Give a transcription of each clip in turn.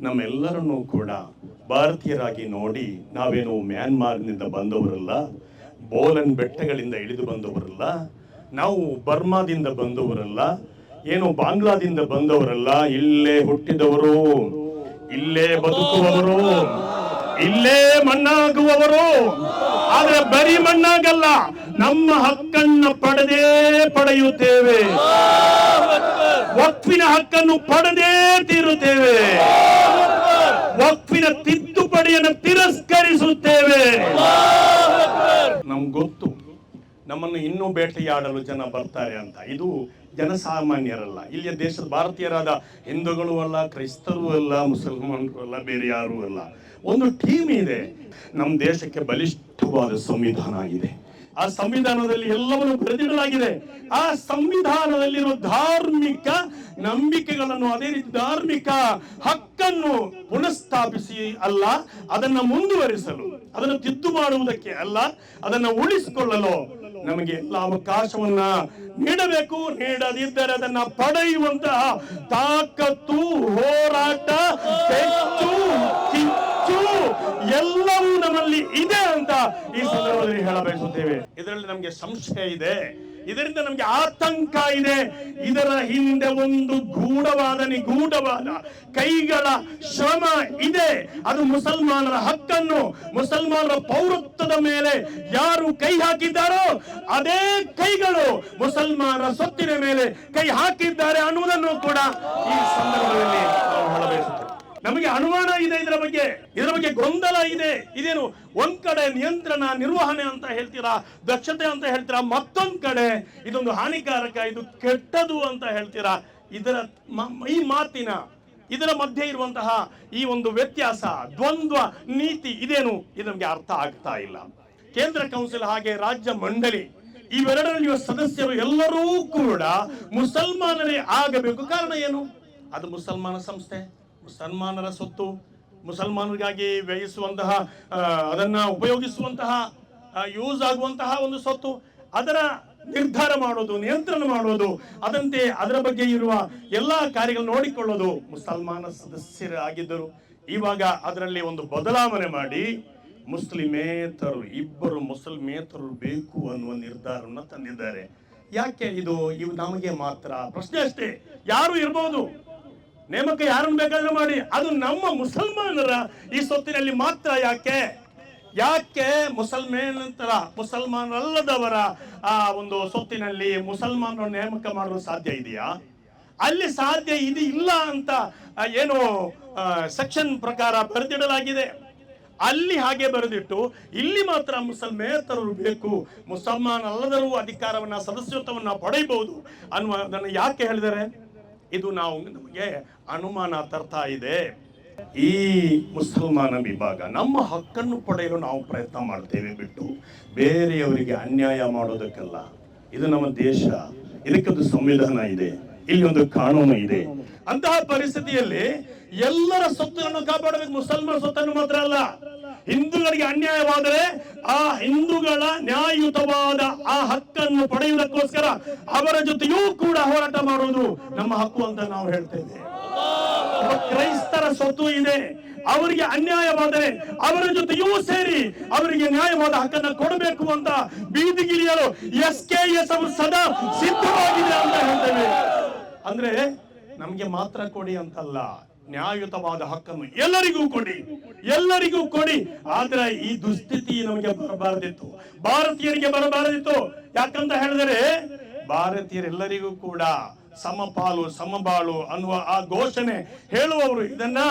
ನಮ್ಮೆಲ್ಲರನ್ನೂ ಕೂಡ ಭಾರತೀಯರಾಗಿ ನೋಡಿ ನಾವೇನು ಮ್ಯಾನ್ಮಾರ್ನಿಂದ ಬಂದವರಲ್ಲ, ಬೋಲನ್ ಬೆಟ್ಟಗಳಿಂದ ಇಳಿದು ಬಂದವರಲ್ಲ, ನಾವು ಬರ್ಮಾದಿಂದ ಬಂದವರಲ್ಲ, ಏನು ಬಾಂಗ್ಲಾದಿಂದ ಬಂದವರಲ್ಲ, ಇಲ್ಲೇ ಹುಟ್ಟಿದವರು, ಇಲ್ಲೇ ಬದುಕುವವರು. ಇಲ್ಲೇ ಮಣ್ಣಾಗುವವರು, ಆದ್ರೆ ಬರೀ ಮಣ್ಣಾಗಲ್ಲ, ನಮ್ಮ ಹಕ್ಕನ್ನು ಪಡೆದೇ ಪಡೆಯುತ್ತೇವೆ. ವಕ್ಫಿನ ಹಕ್ಕನ್ನು ಪಡೆದೇ ತೀರುತ್ತೇವೆ. ವಕ್ಫಿನ ತಿದ್ದುಪಡಿಯನ್ನು ತಿರಸ್ಕರಿಸುತ್ತೇವೆ. ನಮ್ಗೊತ್ತು ನಮ್ಮನ್ನು ಇನ್ನೂ ಬೇಟೆಯಾಡಲು ಜನ ಬರ್ತಾರೆ ಅಂತ. ಇದು ಜನಸಾಮಾನ್ಯರಲ್ಲ. ಇಲ್ಲಿಯ ದೇಶದ ಭಾರತೀಯರಾದ ಹಿಂದೂಗಳು ಅಲ್ಲ, ಕ್ರೈಸ್ತರು ಅಲ್ಲ, ಮುಸಲ್ಮಾನರು ಅಲ್ಲ, ಬೇರೆ ಯಾರೂ ಅಲ್ಲ. ಒಂದು ಟೀಮ್ ಇದೆ. ನಮ್ಮ ದೇಶಕ್ಕೆ ಬಲಿಷ್ಠವಾದ ಸಂವಿಧಾನ ಇದೆ ಆ ಸಂವಿಧಾನದಲ್ಲಿ ಎಲ್ಲವನ್ನು ಬರೆದಿಡಲಾಗಿದೆ. ಆ ಸಂವಿಧಾನದಲ್ಲಿರುವ ಧಾರ್ಮಿಕ ನಂಬಿಕೆಗಳನ್ನು, ಅದೇ ರೀತಿ ಧಾರ್ಮಿಕ ಹಕ್ಕನ್ನು ಪುನಃಸ್ಥಾಪಿಸಿ ಅಲ್ಲ, ಅದನ್ನ ಮುಂದುವರಿಸಲು, ಅದನ್ನು ತಿದ್ದು ಮಾಡುವುದಕ್ಕೆ ಅಲ್ಲ, ಅದನ್ನು ಉಳಿಸಿಕೊಳ್ಳಲು ನಮಗೆ ಎಲ್ಲ ಅವಕಾಶವನ್ನ ನೀಡಬೇಕು ನೀಡದಿದ್ದರೆ ಅದನ್ನ ಪಡೆಯುವಂತಹ ತಾಕತ್ತು ಹೋರಾಟ ಹೆಚ್ಚು ಎಲ್ಲವೂ ನಮ್ಮಲ್ಲಿ ಇದೆ ಅಂತ ಈ ಸಂದರ್ಭದಲ್ಲಿ ಹೇಳ ಬಯಸುತ್ತೇವೆ ಇದರಲ್ಲಿ ನಮಗೆ ಸಂಶಯ ಇದೆ. ಇದರಿಂದ ನಮಗೆ ಆತಂಕ ಇದೆ. ಇದರ ಹಿಂದೆ ಒಂದು ಗೂಢವಾದ, ನಿಗೂಢವಾದ ಕೈಗಳ ಶ್ರಮ ಇದೆ. ಅದು ಮುಸಲ್ಮಾನರ ಹಕ್ಕನ್ನು, ಮುಸಲ್ಮಾನರ ಪೌರತ್ವದ ಮೇಲೆ ಯಾರು ಕೈ ಹಾಕಿದ್ದಾರೋ ಅದೇ ಕೈಗಳು ಮುಸಲ್ಮಾನರ ಸೊತ್ತಿನ ಮೇಲೆ ಕೈ ಹಾಕಿದ್ದಾರೆ ಅನ್ನುವುದನ್ನು ಕೂಡ ಈ ಸಂದರ್ಭದಲ್ಲಿ ನಾವು ಹೇಳಬಯಸುತ್ತೇವೆ. ನಮಗೆ ಅನುಮಾನ ಇದೆ ಇದರ ಬಗ್ಗೆ. ಇದರ ಬಗ್ಗೆ ಗೊಂದಲ ಇದೆ. ಇದೇನು ಒಂದ್ ಕಡೆ ನಿಯಂತ್ರಣ, ನಿರ್ವಹಣೆ ಅಂತ ಹೇಳ್ತೀರಾ, ದಕ್ಷತೆ ಅಂತ ಹೇಳ್ತೀರಾ, ಮತ್ತೊಂದ್ ಕಡೆ ಇದೊಂದು ಹಾನಿಕಾರಕ, ಇದು ಕೆಟ್ಟದು ಅಂತ ಹೇಳ್ತೀರಾ. ಇದರ ಈ ಮಾತಿನ, ಇದರ ಮಧ್ಯೆ ಇರುವಂತಹ ಈ ಒಂದು ವ್ಯತ್ಯಾಸ, ದ್ವಂದ್ವ, ನೀತಿ ಇದೇನು, ಇದು ನಮಗೆ ಅರ್ಥ ಆಗ್ತಾ ಇಲ್ಲ. ಕೇಂದ್ರ ಕೌನ್ಸಿಲ್ ಹಾಗೆ ರಾಜ್ಯ ಮಂಡಳಿ ಇವೆರಡರಲ್ಲಿರುವ ಸದಸ್ಯರು ಎಲ್ಲರೂ ಕೂಡ ಮುಸಲ್ಮಾನರೇ ಆಗಬೇಕು. ಕಾರಣ ಏನು? ಅದು ಮುಸಲ್ಮಾನ ಸಂಸ್ಥೆ. ಮುಸಲ್ಮಾನರ ಸೊತ್ತು ಮುಸಲ್ಮಾನರಿಗಾಗಿ ವ್ಯಯಿಸುವಂತಹ ಅದನ್ನು ಉಪಯೋಗಿಸುವಂತಹ ಯೂಸ್ ಆಗುವಂತಹ ಒಂದು ಸೊತ್ತು ಅದರ ನಿರ್ಧಾರ ಮಾಡೋದು, ನಿಯಂತ್ರಣ ಮಾಡೋದು, ಅದಂತೆ ಅದರ ಬಗ್ಗೆ ಇರುವ ಎಲ್ಲಾ ಕಾರ್ಯಗಳು ನೋಡಿಕೊಳ್ಳೋದು. ಮುಸಲ್ಮಾನ ಸದಸ್ಯರಾಗಿದ್ದರು. ಇವಾಗ ಅದರಲ್ಲಿ ಒಂದು ಬದಲಾವಣೆ ಮಾಡಿ ಮುಸ್ಲಿಮೇತರು ಇಬ್ಬರು ಮುಸಲ್ಮೇತರು ಬೇಕು ಅನ್ನುವ ನಿರ್ಧಾರವನ್ನು ತಂದಿದ್ದಾರೆ. ಯಾಕೆ ಇದು ಇವು ನಮಗೆ ಮಾತ್ರ? ಪ್ರಶ್ನೆ ಅಷ್ಟೇ. ಯಾರು ಇರ್ಬೋದು? ನೇಮಕ ಯಾರನ್ನು ಬೇಕಾದ್ರೆ ಮಾಡಿ. ಅದು ನಮ್ಮ ಮುಸಲ್ಮಾನರ ಈ ಸೊತ್ತಿನಲ್ಲಿ ಮಾತ್ರ ಯಾಕೆ? ಯಾಕೆ ಮುಸಲ್ಮೇನಂತರ ಮುಸಲ್ಮಾನರಲ್ಲದವರ ಆ ಒಂದು ಸೊತ್ತಿನಲ್ಲಿ ಮುಸಲ್ಮಾನರು ನೇಮಕ ಮಾಡಲು ಸಾಧ್ಯ ಇದೆಯಾ? ಅಲ್ಲಿ ಸಾಧ್ಯ ಇದು ಇಲ್ಲ ಅಂತ ಏನು ಸೆಕ್ಷನ್ ಪ್ರಕಾರ ಬರೆದಿಡಲಾಗಿದೆ. ಅಲ್ಲಿ ಹಾಗೆ ಬರೆದಿಟ್ಟು, ಇಲ್ಲಿ ಮಾತ್ರ ಮುಸಲ್ಮೇತರರು ಬೇಕು. ಮುಸಲ್ಮಾನ್ ಅಲ್ಲದರೂ ಅಧಿಕಾರವನ್ನ, ಸದಸ್ಯತ್ವವನ್ನ ಪಡೆಯಬಹುದು ಅನ್ನುವುದನ್ನು ಯಾಕೆ ಹೇಳಿದರೆ ಇದು ನಾವು ನಮಗೆ ಅನುಮಾನ ತರ್ತಾ ಇದೆ. ಈ ಮುಸಲ್ಮಾನ ವಿಭಾಗ ನಮ್ಮ ಹಕ್ಕನ್ನು ಪಡೆಯಲು ನಾವು ಪ್ರಯತ್ನ ಮಾಡ್ತೇವೆ ಬಿಟ್ಟು ಬೇರೆಯವರಿಗೆ ಅನ್ಯಾಯ ಮಾಡೋದಕ್ಕಲ್ಲ. ಇದು ನಮ್ಮ ದೇಶ. ಇದಕ್ಕೊಂದು ಸಂವಿಧಾನ ಇದೆ. ಇಲ್ಲಿ ಒಂದು ಕಾನೂನು ಇದೆ. ಅಂತಹ ಪರಿಸ್ಥಿತಿಯಲ್ಲಿ ಎಲ್ಲರ ಸೊತ್ತನ್ನು ಕಾಪಾಡಬೇಕು. ಮುಸಲ್ಮಾನ ಸೊತ್ತನ್ನು ಮಾತ್ರ ಅಲ್ಲ. ಹಿಂದೂಗಳಿಗೆ ಅನ್ಯಾಯವಾದರೆ ಆ ಹಿಂದೂಗಳ ನ್ಯಾಯಯುತವಾದ ಆ ಹಕ್ಕನ್ನು ಪಡೆಯುವುದಕ್ಕೋಸ್ಕರ ಅವರ ಜೊತೆಯೂ ಕೂಡ ಹೋರಾಟ ಮಾಡುವುದು ನಮ್ಮ ಹಕ್ಕು ಅಂತ ನಾವು ಹೇಳ್ತೇವೆ. ಕ್ರೈಸ್ತರ ಸ್ವತ್ತು ಇದೆ, ಅವರಿಗೆ ಅನ್ಯಾಯವಾದರೆ ಅವರ ಜೊತೆಯೂ ಸೇರಿ ಅವರಿಗೆ ನ್ಯಾಯವಾದ ಹಕ್ಕನ್ನು ಕೊಡಬೇಕು ಅಂತ ಬೀದಿಗಿರಿಯರು ಎಸ್ ಕೆ ಎಸ್ ಅವರು ಸದಾ ಸಿದ್ಧವಾಗಿದೆ ಅಂತ ಹೇಳ್ತೇವೆ. ಅಂದ್ರೆ ನಮ್ಗೆ ಮಾತ್ರ ಕೊಡಿ ಅಂತಲ್ಲ ನ್ಯಾಯಯುತವಾದ ಹಕ್ಕನ್ನು ಎಲ್ಲರಿಗೂ ಕೊಡಿ ಎಲ್ಲರಿಗೂ ಕೊಡಿ. ಆದ್ರೆ ಈ ದುಸ್ಥಿತಿ ನಮಗೆ ಬರಬಾರದಿತ್ತು. ಭಾರತೀಯರಿಗೆ ಬರಬಾರದಿತ್ತು. ಯಾಕಂತ ಹೇಳಿದರೆ, ಭಾರತೀಯರೆಲ್ಲರಿಗೂ ಕೂಡ ಸಮಪಾಲು, ಸಮಬಾಳು ಅನ್ನುವ ಆ ಘೋಷಣೆ ಹೇಳುವವರು ಇದನ್ನ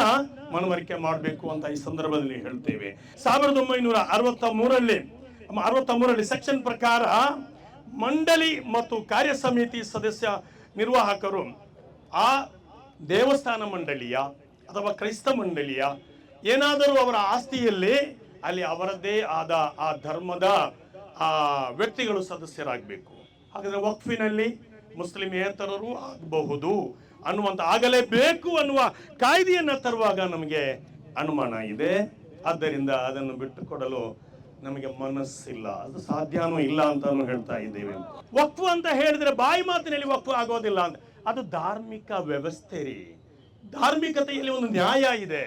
ಮನವರಿಕೆ ಮಾಡಬೇಕು ಅಂತ ಈ ಸಂದರ್ಭದಲ್ಲಿ ಹೇಳ್ತೇವೆ. ಸಾವಿರದ ಒಂಬೈನೂರ ಅರವತ್ತ ಮೂರಲ್ಲಿ ಅರವತ್ತ ಮೂರಲ್ಲಿ ಸೆಕ್ಷನ್ ಪ್ರಕಾರ ಮಂಡಳಿ ಮತ್ತು ಕಾರ್ಯ ಸಮಿತಿ ಸದಸ್ಯ ನಿರ್ವಾಹಕರು ಆ ದೇವಸ್ಥಾನ ಮಂಡಳಿಯ ಅಥವಾ ಕ್ರೈಸ್ತ ಮಂಡಳಿಯ ಏನಾದರೂ ಅವರ ಆಸ್ತಿಯಲ್ಲಿ ಅಲ್ಲಿ ಅವರದೇ ಆದ ಆ ಧರ್ಮದ ಆ ವ್ಯಕ್ತಿಗಳು ಸದಸ್ಯರಾಗಬೇಕು. ಹಾಗಾದರೆ ವಕ್ಫಿನಲ್ಲಿ ಮುಸ್ಲಿಮೇತರರು ಆಗಬಹುದು ಅನ್ನುವಂತ ಆಗಲೇಬೇಕು ಅನ್ನುವ ಕಾಯ್ದೆಯನ್ನು ತರುವಾಗ ನಮಗೆ ಅನುಮಾನ ಇದೆ. ಆದ್ದರಿಂದ ಅದನ್ನು ಬಿಟ್ಟುಕೊಡಲು ನಮಗೆ ಮನಸ್ಸಿಲ್ಲ. ಅದು ಸಾಧ್ಯನೂ ಇಲ್ಲ ಅಂತಾನು ಹೇಳ್ತಾ ಇದ್ದೇವೆ. ವಕ್ಫು ಅಂತ ಹೇಳಿದ್ರೆ ಬಾಯಿ ಮಾತಿನಲ್ಲಿ ವಕ್ಫು ಆಗೋದಿಲ್ಲ ಅಂತ. ಅದು ಧಾರ್ಮಿಕ ವ್ಯವಸ್ಥೆ ರೀ. ಧಾರ್ಮಿಕತೆಯಲ್ಲಿ ಒಂದು ನ್ಯಾಯ ಇದೆ.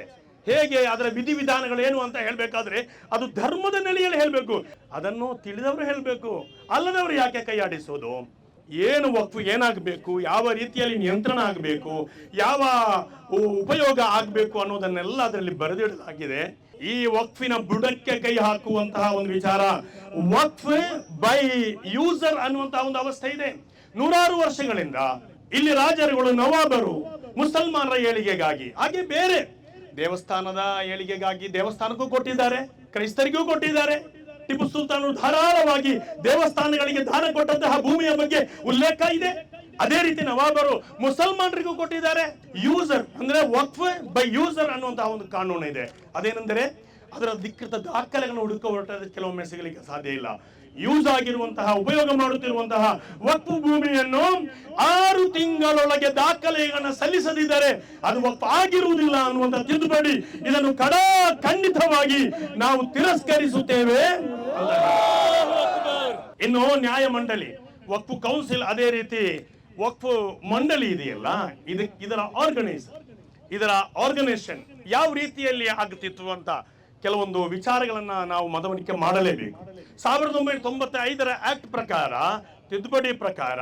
ಹೇಗೆ ಅದರ ವಿಧಿವಿಧಾನಗಳೇನು ಅಂತ ಹೇಳಬೇಕಾದ್ರೆ ಅದು ಧರ್ಮದ ನೆಲೆಯಲ್ಲಿ ಹೇಳಬೇಕು. ಅದನ್ನು ತಿಳಿದವರು ಹೇಳಬೇಕು. ಅಲ್ಲದವರು ಯಾಕೆ ಕೈಯಾಡಿಸೋದು? ಏನು ವಕ್ಫು ಏನಾಗಬೇಕು? ಯಾವ ರೀತಿಯಲ್ಲಿ ನಿಯಂತ್ರಣ ಆಗಬೇಕು? ಯಾವ ಉಪಯೋಗ ಆಗಬೇಕು ಅನ್ನೋದನ್ನೆಲ್ಲ ಅದರಲ್ಲಿ ಬರೆದಿಡಲಾಗಿದೆ. ಈ ವಕ್ಫಿನ ಬುಡಕ್ಕೆ ಕೈ ಹಾಕುವಂತಹ ಒಂದು ವಿಚಾರ, ವಕ್ಫ್ ಬೈ ಯೂಸರ್ ಅನ್ನುವಂತಹ ಒಂದು ಅವಸ್ಥೆ ಇದೆ. ನೂರಾರು ವರ್ಷಗಳಿಂದ ಇಲ್ಲಿ ರಾಜರುಗಳು ನವಾಬರು ಮುಸಲ್ಮಾನರ ಏಳಿಗೆಗಾಗಿ, ಹಾಗೆ ಬೇರೆ ದೇವಸ್ಥಾನದ ಏಳಿಗೆಗಾಗಿ ದೇವಸ್ಥಾನಕ್ಕೂ ಕೊಟ್ಟಿದ್ದಾರೆ, ಕ್ರೈಸ್ತರಿಗೂ ಕೊಟ್ಟಿದ್ದಾರೆ. ಟಿಪ್ಪು ಸುಲ್ತಾನರು ಧಾರಾಳವಾಗಿ ದೇವಸ್ಥಾನಗಳಿಗೆ ದಾನ ಕೊಟ್ಟಂತಹ ಭೂಮಿಯ ಬಗ್ಗೆ ಉಲ್ಲೇಖ ಇದೆ. ಅದೇ ರೀತಿ ನವಾಬರು ಮುಸಲ್ಮಾನರಿಗೂ ಕೊಟ್ಟಿದ್ದಾರೆ. ಯೂಸರ್ ಅಂದ್ರೆ ವಕ್ಫ್ ಬೈ ಯೂಸರ್ ಅನ್ನುವಂತಹ ಒಂದು ಕಾನೂನು ಇದೆ. ಅದೇನೆಂದರೆ, ಅದರ ಅಧಿಕೃತ ದಾಖಲೆಗಳನ್ನು ಹುಡುಕ ಹೊರಟ ಕೆಲವೊಮ್ಮೆ ಸಿಗಲಿಕ್ಕೆ ಸಾಧ್ಯ ಇಲ್ಲ. ಯೂಸ್ ಆಗಿರುವಂತಹ ಉಪಯೋಗ ಮಾಡುತ್ತಿರುವಂತಹ ವಕ್ಫ್ ಭೂಮಿಯನ್ನು ಆರು ತಿಂಗಳೊಳಗೆ ದಾಖಲೆಗಳನ್ನು ಸಲ್ಲಿಸದಿದ್ದರೆ ಅದು ವಕ್ಫ್ ಆಗಿರುವುದಿಲ್ಲ ಅನ್ನುವಂತ ತಿದ್ದುಪಡಿ ಇದನ್ನು ಕಡ ಖಂಡಿತವಾಗಿ ನಾವು ತಿರಸ್ಕರಿಸುತ್ತೇವೆ ಇನ್ನು ನ್ಯಾಯ ಮಂಡಳಿ ವಕ್ಫ್ ಕೌನ್ಸಿಲ್ ಅದೇ ರೀತಿ ವಕ್ಫ್ ಮಂಡಳಿ ಇದೆಯಲ್ಲ ಇದರ ಆರ್ಗನೈಸ್ ಇದರ ಆರ್ಗನೈಸೇಷನ್ ಯಾವ ರೀತಿಯಲ್ಲಿ ಆಗುತ್ತಿತ್ತು ಅಂತ ಕೆಲವೊಂದು ವಿಚಾರಗಳನ್ನ ನಾವು ಮನವರಿಕೆ ಮಾಡಲೇಬೇಕು. ಸಾವಿರದ ಒಂಬೈನೂರ ತೊಂಬತ್ತೈದರ ಆಕ್ಟ್ ಪ್ರಕಾರ, ತಿದ್ದುಪಡಿ ಪ್ರಕಾರ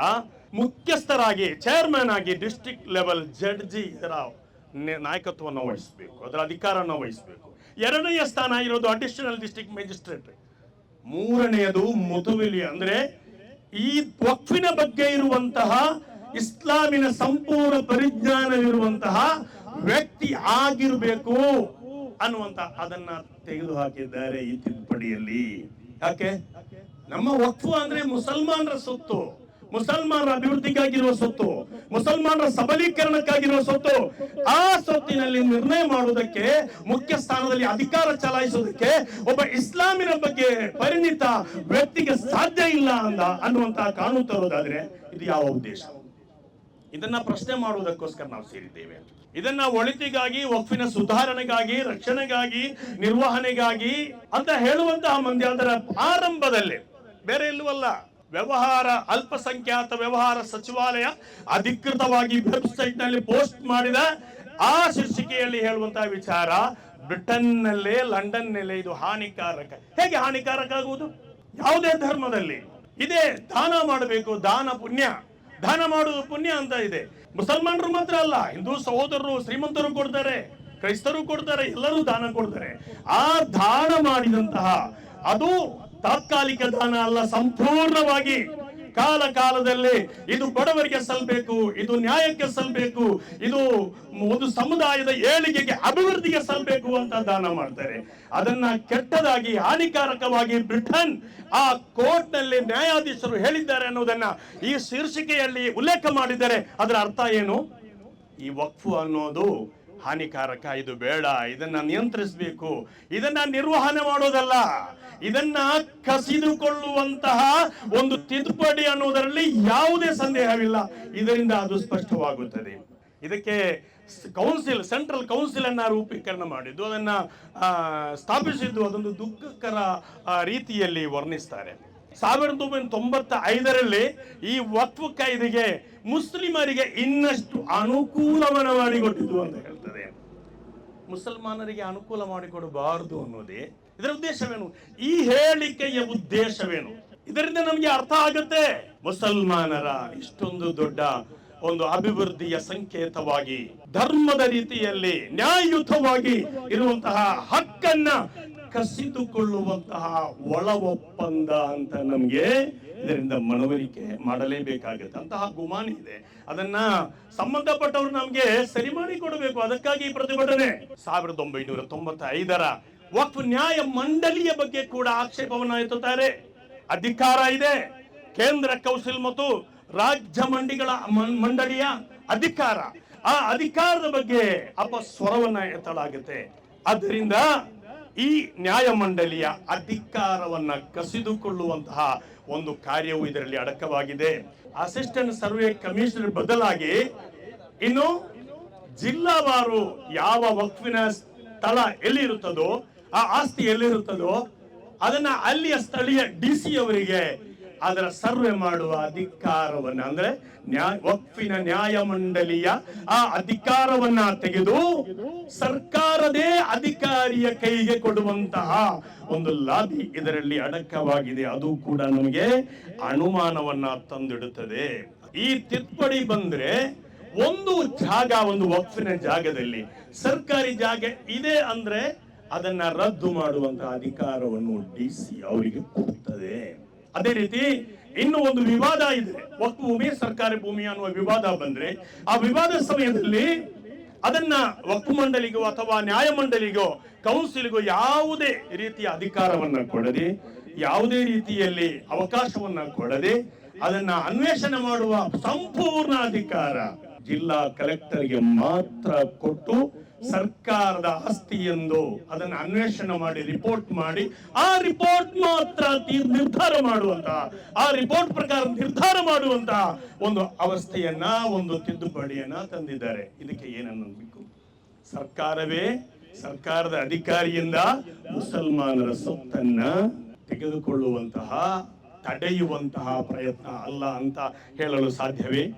ಮುಖ್ಯಸ್ಥರಾಗಿ ಚೇರ್ಮನ್ ಆಗಿ ಡಿಸ್ಟ್ರಿಕ್ಟ್ ಲೆವೆಲ್ ಜಡ್ಜಿ ಇದರ ನಾಯಕತ್ವವನ್ನು ವಹಿಸಬೇಕು. ಅದರ ಅಧಿಕಾರವನ್ನು ವಹಿಸಬೇಕು. ಎರಡನೆಯ ಸ್ಥಾನ ಇರೋದು ಅಡಿಷನಲ್ ಡಿಸ್ಟ್ರಿಕ್ಟ್ ಮ್ಯಾಜಿಸ್ಟ್ರೇಟ್ ಮೂರನೆಯದು ಮುತುವಿಲಿ ಅಂದ್ರೆ ಈ ವಕ್ಫಿನ ಬಗ್ಗೆ ಇರುವಂತಹ ಇಸ್ಲಾಮಿನ ಸಂಪೂರ್ಣ ಪರಿಜ್ಞಾನವಿರುವಂತಹ ವ್ಯಕ್ತಿ ಆಗಿರಬೇಕು. ಅನ್ನುವಂತ ಅದನ್ನ ತೆಗೆದು ಹಾಕಿದ್ದಾರೆ ಈ ತಿದ್ದುಪಡಿಯಲ್ಲಿ. ಯಾಕೆ? ನಮ್ಮ ವಕ್ಫು ಅಂದ್ರೆ ಮುಸಲ್ಮಾನರ ಸೊತ್ತು. ಮುಸಲ್ಮಾನರ ಅಭಿವೃದ್ಧಿಗಾಗಿರುವ ಸೊತ್ತು. ಮುಸಲ್ಮಾನರ ಸಬಲೀಕರಣಕ್ಕಾಗಿರುವ ಸೊತ್ತು. ಆ ಸೊತ್ತಿನಲ್ಲಿ ನಿರ್ಣಯ ಮಾಡುವುದಕ್ಕೆ, ಮುಖ್ಯ ಸ್ಥಾನದಲ್ಲಿ ಅಧಿಕಾರ ಚಲಾಯಿಸುವುದಕ್ಕೆ ಒಬ್ಬ ಇಸ್ಲಾಮಿನ ಬಗ್ಗೆ ಪರಿಣಿತ ವ್ಯಕ್ತಿಗೆ ಸಾಧ್ಯ ಇಲ್ಲ ಅಂದ ಅನ್ನುವಂತಹ ಕಾನೂನು ತರೋದಾದ್ರೆ ಇದು ಯಾವ ಉದ್ದೇಶ? ಇದನ್ನ ಪ್ರಶ್ನೆ ಮಾಡುವುದಕ್ಕೋಸ್ಕರ ನಾವು ಸೇರಿದ್ದೇವೆ ಇದನ್ನ ಒಳಿತಿಗಾಗಿ ವಕ್ಫಿನ ಸುಧಾರಣೆಗಾಗಿ, ರಕ್ಷಣೆಗಾಗಿ, ನಿರ್ವಹಣೆಗಾಗಿ ಅಂತ ಹೇಳುವಂತಹ ಮಂದಿ ಅದರ ಆರಂಭದಲ್ಲಿ, ಬೇರೆ ಇಲ್ಲವಲ್ಲ, ವ್ಯವಹಾರ, ಅಲ್ಪಸಂಖ್ಯಾತ ವ್ಯವಹಾರ ಸಚಿವಾಲಯ ಅಧಿಕೃತವಾಗಿ ವೆಬ್ಸೈಟ್ನಲ್ಲಿ ಪೋಸ್ಟ್ ಮಾಡಿದ ಆ ಶೀರ್ಷಿಕೆಯಲ್ಲಿ ಹೇಳುವಂತಹ ವಿಚಾರ ಬ್ರಿಟನ್ ನಲ್ಲೇ ಲಂಡನ್ ನಲ್ಲೇ ಇದು ಹಾನಿಕಾರಕ. ಹೇಗೆ ಹಾನಿಕಾರಕ ಆಗುವುದು? ಯಾವುದೇ ಧರ್ಮದಲ್ಲಿ. ಇದೇ ದಾನ ಮಾಡಬೇಕು, ದಾನ ಪುಣ್ಯ. ದಾನ ಮಾಡುವುದು ಪುಣ್ಯ ಅಂತ ಇದೆ. ಮುಸಲ್ಮಾನರು ಮಾತ್ರ ಅಲ್ಲ, ಹಿಂದೂ ಸಹೋದರರು ಶ್ರೀಮಂತರು ಕೊಡ್ತಾರೆ, ಕ್ರೈಸ್ತರು ಕೊಡ್ತಾರೆ, ಎಲ್ಲರೂ ದಾನ ಕೊಡ್ತಾರೆ. ಆ ದಾನ ಮಾಡಿದಂತಹ ಅದು ತಾತ್ಕಾಲಿಕ ದಾನ ಅಲ್ಲ, ಸಂಪೂರ್ಣವಾಗಿ ಕಾಲ ಕಾಲದಲ್ಲಿ ಇದು ಬಡವರಿಗೆ ಸಲ್ಲಬೇಕು ಇದು ನ್ಯಾಯಕ್ಕೆ ಸಲ್ಲಬೇಕು ಇದು ಒಂದು ಸಮುದಾಯದ ಏಳಿಗೆಗೆ ಅಭಿವೃದ್ಧಿಗೆ ಸಲ್ಲಬೇಕು ಅಂತ ದಾನ ಮಾಡ್ತಾರೆ. ಅದನ್ನ ಕೆಟ್ಟದಾಗಿ, ಹಾನಿಕಾರಕವಾಗಿ ಬ್ರಿಟನ್ ಆ ಕೋರ್ಟ್ನಲ್ಲಿ ನ್ಯಾಯಾಧೀಶರು ಹೇಳಿದ್ದಾರೆ ಅನ್ನೋದನ್ನ ಈ ಶೀರ್ಷಿಕೆಯಲ್ಲಿ ಉಲ್ಲೇಖ ಮಾಡಿದ್ದಾರೆ. ಅದರ ಅರ್ಥ ಏನು? ಈ ವಕ್ಫು ಅನ್ನೋದು ಹಾನಿಕಾರಕ, ಇದು ಬೇಡ, ಇದನ್ನ ನಿಯಂತ್ರಿಸಬೇಕು. ಇದನ್ನ ನಿರ್ವಹಣೆ ಮಾಡೋದಲ್ಲ. ಇದನ್ನ ಕಸಿದುಕೊಳ್ಳುವಂತಹ ಒಂದು ತಿದ್ದುಪಡಿ ಅನ್ನೋದರಲ್ಲಿ ಯಾವುದೇ ಸಂದೇಹವಿಲ್ಲ. ಇದರಿಂದ ಅದು ಸ್ಪಷ್ಟವಾಗುತ್ತದೆ. ಇದಕ್ಕೆ ಕೌನ್ಸಿಲ್, ಸೆಂಟ್ರಲ್ ಕೌನ್ಸಿಲ್ ಅನ್ನ ರೂಪೀಕರಣ ಮಾಡಿದ್ದು, ಅದನ್ನ ಸ್ಥಾಪಿಸಿದ್ದು ಅದೊಂದು ದುಃಖಕರ ರೀತಿಯಲ್ಲಿ ವರ್ಣಿಸ್ತಾರೆ. ಸಾವಿರದ ಒಂಬೈನೂರ ತೊಂಬತ್ತ ಐದರಲ್ಲಿ ಈ ವಕ್ಫ್ ಕಾಯ್ದೆಗೆ ಮುಸ್ಲಿಮರಿಗೆ ಇನ್ನಷ್ಟು ಅನುಕೂಲವನ್ನು ಮಾಡಿಕೊಟ್ಟಿದ್ದು ಅಂತ ಹೇಳ್ತದೆ ಮುಸಲ್ಮಾನರಿಗೆ ಅನುಕೂಲ ಮಾಡಿಕೊಡಬಾರದು ಅನ್ನೋದೇ ಇದರ ಉದ್ದೇಶವೇನು? ಈ ಹೇಳಿಕೆಯ ಉದ್ದೇಶವೇನು? ಇದರಿಂದ ನಮಗೆ ಅರ್ಥ ಆಗುತ್ತೆ. ಮುಸಲ್ಮಾನರ ಇಷ್ಟೊಂದು ದೊಡ್ಡ ಒಂದು ಅಭಿವೃದ್ಧಿಯ ಸಂಕೇತವಾಗಿ, ಧರ್ಮದ ರೀತಿಯಲ್ಲಿ, ನ್ಯಾಯಯುತವಾಗಿ ಇರುವಂತಹ ಹಕ್ಕನ್ನ ಕಸಿದುಕೊಳ್ಳುವಂತಹ ಒಳ ಒಪ್ಪಂದ ಅಂತ ನಮ್ಗೆ ಇದರಿಂದ ಮನವರಿಕೆ ಮಾಡಲೇಬೇಕಾಗುತ್ತೆ ಅಂತಹ ಗುಮಾನಿ ಇದೆ. ಅದನ್ನ ಸಂಬಂಧಪಟ್ಟವರು ನಮ್ಗೆ ಸರಿ ಮಾಡಿ ಕೊಡಬೇಕು. ಅದಕ್ಕಾಗಿ ಪ್ರತಿಭಟನೆ. ಸಾವಿರದ ಒಂಬೈನೂರ ತೊಂಬತ್ತ ಐದರ ವಕ್ಫ್ ನ್ಯಾಯ ಮಂಡಳಿಯ ಬಗ್ಗೆ ಕೂಡ ಆಕ್ಷೇಪವನ್ನ ಎತ್ತುತ್ತಾರೆ. ಅಧಿಕಾರ ಇದೆ. ಕೇಂದ್ರ ಕೌನ್ಸಿಲ್ ಮತ್ತು ರಾಜ್ಯ ಮಂಡಿಗಳ ಮಂಡಳಿಯ ಅಧಿಕಾರ. ಆ ಅಧಿಕಾರದ ಬಗ್ಗೆ ಅಪಸ್ವರವನ್ನ ಎತ್ತಲಾಗುತ್ತೆ. ಆದ್ದರಿಂದ ಈ ನ್ಯಾಯಮಂಡಳಿಯ ಅಧಿಕಾರವನ್ನು ಕಸಿದುಕೊಳ್ಳುವಂತಹ ಒಂದು ಕಾರ್ಯವು ಇದರಲ್ಲಿ ಅಡಕವಾಗಿದೆ. ಅಸಿಸ್ಟೆಂಟ್ ಸರ್ವೆ ಕಮಿಷನರ್ ಬದಲಾಗಿ ಇನ್ನು ಜಿಲ್ಲಾವಾರು ಯಾವ ವಕ್ಫಿನ ಸ್ಥಳ ಎಲ್ಲಿರುತ್ತದೋ, ಆ ಆಸ್ತಿ ಎಲ್ಲಿರುತ್ತದೋ, ಅದನ್ನ ಅಲ್ಲಿಯ ಸ್ಥಳೀಯ ಡಿ ಸಿ ಅವರಿಗೆ ಅದರ ಸರ್ವೆ ಮಾಡುವ ಅಧಿಕಾರವನ್ನ ಅಂದ್ರೆ ನ್ಯಾಯ ಮಂಡಳಿಯ ಆ ಅಧಿಕಾರವನ್ನ ತೆಗೆದು ಸರ್ಕಾರದೇ ಅಧಿಕಾರಿಯ ಕೈಗೆ ಕೊಡುವಂತಹ ಒಂದು ಲಾಭಿ ಇದರಲ್ಲಿ ಅಡಕವಾಗಿದೆ. ಅದು ಕೂಡ ನಮಗೆ ಅನುಮಾನವನ್ನ ತಂದಿಡುತ್ತದೆ. ಈ ತಿದ್ದುಪಡಿ ಬಂದ್ರೆ ಒಂದು ಜಾಗ, ಒಂದು ವಕ್ಫಿನ ಜಾಗದಲ್ಲಿ ಸರ್ಕಾರಿ ಜಾಗ ಇದೆ ಅಂದ್ರೆ ಅದನ್ನ ರದ್ದು ಮಾಡುವಂತಹ ಅಧಿಕಾರವನ್ನು ಡಿ ಅವರಿಗೆ ಕೊಡುತ್ತದೆ ಅದೇ ರೀತಿ ಇನ್ನು ಒಂದು ವಿವಾದ ಇದೆ. ವಕ್ಫ್ ಭೂಮಿ ಸರ್ಕಾರಿ ಭೂಮಿ ಅನ್ನುವ ವಿವಾದ ಬಂದ್ರೆ ಆ ವಿವಾದ ಸಮಯದಲ್ಲಿ ಅದನ್ನ ವಕ್ಫ್ ಮಂಡಳಿಗೋ ಅಥವಾ ನ್ಯಾಯ ಮಂಡಳಿಗೋ, ಕೌನ್ಸಿಲ್ಗೋ ಯಾವುದೇ ರೀತಿಯ ಅಧಿಕಾರವನ್ನ ಕೊಡದೆ, ಯಾವುದೇ ರೀತಿಯಲ್ಲಿ ಅವಕಾಶವನ್ನ ಕೊಡದೆ ಅದನ್ನ ಅನ್ವೇಷಣೆ ಮಾಡುವ ಸಂಪೂರ್ಣ ಅಧಿಕಾರ ಜಿಲ್ಲಾ ಕಲೆಕ್ಟರ್ಗೆ ಮಾತ್ರ ಕೊಟ್ಟು ಸರ್ಕಾರದ ಆಸ್ತಿ ಎಂದು ಅದನ್ನ ಅನ್ವೇಷಣೆ ಮಾಡಿ ರಿಪೋರ್ಟ್ ಮಾಡಿ, ಆ ರಿಪೋರ್ಟ್ ಮಾತ್ರ ತೀರ್- ನಿರ್ಧಾರ ಮಾಡುವಂತಹ ಆ ರಿಪೋರ್ಟ್ ಪ್ರಕಾರ ನಿರ್ಧಾರ ಮಾಡುವಂತಹ ಒಂದು ಅವಸ್ಥೆಯನ್ನ, ಒಂದು ತಿದ್ದುಪಡಿಯನ್ನ ತಂದಿದ್ದಾರೆ. ಇದಕ್ಕೆ ಏನನ್ನಬೇಕು? ಸರ್ಕಾರವೇ, ಸರ್ಕಾರದ ಅಧಿಕಾರಿಯಿಂದ ಮುಸಲ್ಮಾನರ ಸೊತ್ತನ್ನ ತೆಗೆದುಕೊಳ್ಳುವಂತಹ, ತಡೆಯುವಂತಹ ಪ್ರಯತ್ನ ಅಲ್ಲ ಅಂತ ಹೇಳಲು ಸಾಧ್ಯವೇ?